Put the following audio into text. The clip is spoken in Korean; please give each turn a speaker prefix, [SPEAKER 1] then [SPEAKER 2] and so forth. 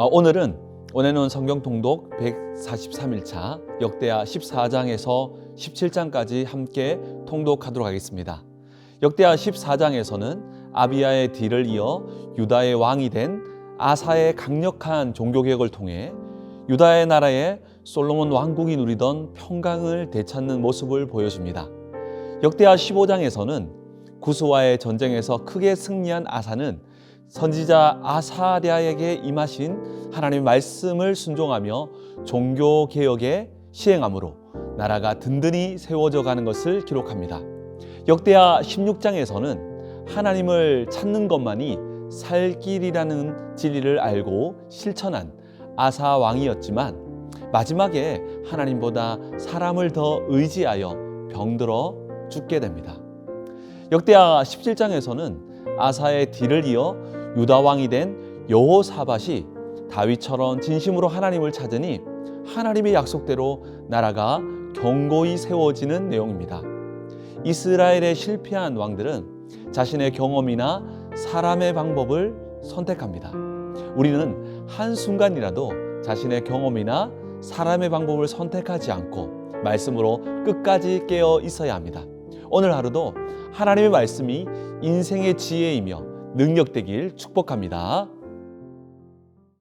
[SPEAKER 1] 아, 오늘은 원해놓은 성경 통독 143일차 역대하 14장에서 17장까지 함께 통독하도록 하겠습니다. 역대하 14장에서는 아비야의 뒤를 이어 유다의 왕이 된 아사의 강력한 종교개혁을 통해 유다의 나라에 솔로몬 왕국이 누리던 평강을 되찾는 모습을 보여줍니다. 역대하 15장에서는 구스와의 전쟁에서 크게 승리한 아사는 선지자 아사랴에게 임하신 하나님의 말씀을 순종하며 종교 개혁에 시행함으로 나라가 든든히 세워져 가는 것을 기록합니다. 역대하 16장에서는 하나님을 찾는 것만이 살 길이라는 진리를 알고 실천한 아사 왕이었지만 마지막에 하나님보다 사람을 더 의지하여 병들어 죽게 됩니다. 역대하 17장에서는 아사의 뒤를 이어 유다 왕이 된 여호사밧이 다윗처럼 진심으로 하나님을 찾으니 하나님의 약속대로 나라가 견고히 세워지는 내용입니다. 이스라엘의 실패한 왕들은 자신의 경험이나 사람의 방법을 선택합니다. 우리는 한순간이라도 자신의 경험이나 사람의 방법을 선택하지 않고 말씀으로 끝까지 깨어 있어야 합니다. 오늘 하루도 하나님의 말씀이 인생의 지혜이며 능력되길 축복합니다.